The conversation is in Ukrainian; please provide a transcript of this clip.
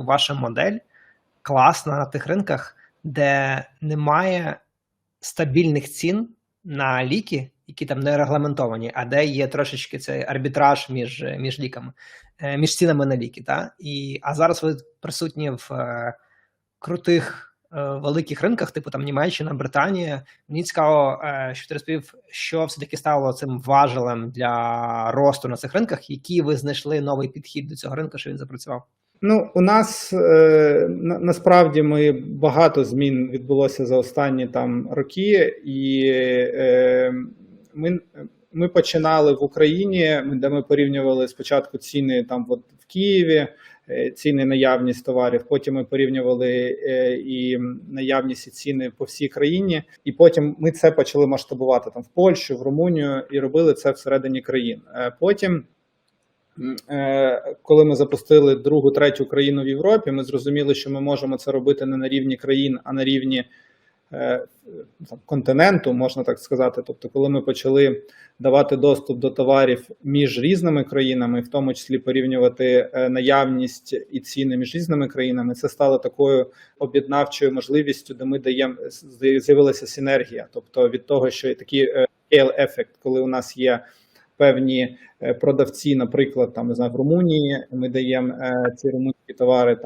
ваша модель класна на тих ринках, де немає стабільних цін на ліки, які там не регламентовані, а де є трошечки цей арбітраж між, між ліками, е, між цінами на ліки. Та? І, а зараз ви присутні в е, крутих е, великих ринках, типу там Німеччина, Британія. Мені цікаво, е, що ти розповів, що все-таки стало цим важелем для росту на цих ринках, які ви знайшли новий підхід до цього ринку, що він запрацював. Ну, у нас е, на, насправді ми багато змін відбулося за останні там роки, і е, ми, ми починали в Україні, де ми порівнювали спочатку ціни там от в Києві, е, ціни наявність товарів. Потім ми порівнювали е, і наявність і ціни по всій країні. І потім ми це почали масштабувати там в Польщу, в Румунію і робили це всередині країн. Е, Потім. Е, Коли ми запустили другу, третю країну в Європі, ми зрозуміли, що ми можемо це робити не на рівні країн, а на рівні е, континенту, можна так сказати. Тобто, коли ми почали давати доступ до товарів між різними країнами, в тому числі порівнювати е, наявність і ціни між різними країнами, це стало такою об'єднавчою можливістю, де ми даємо з'явилася синергія. Тобто від того, що такий scale ефект, коли у нас є певні е, продавці, наприклад, там не знаю, в Румунії ми даємо е, ці румунські товари там.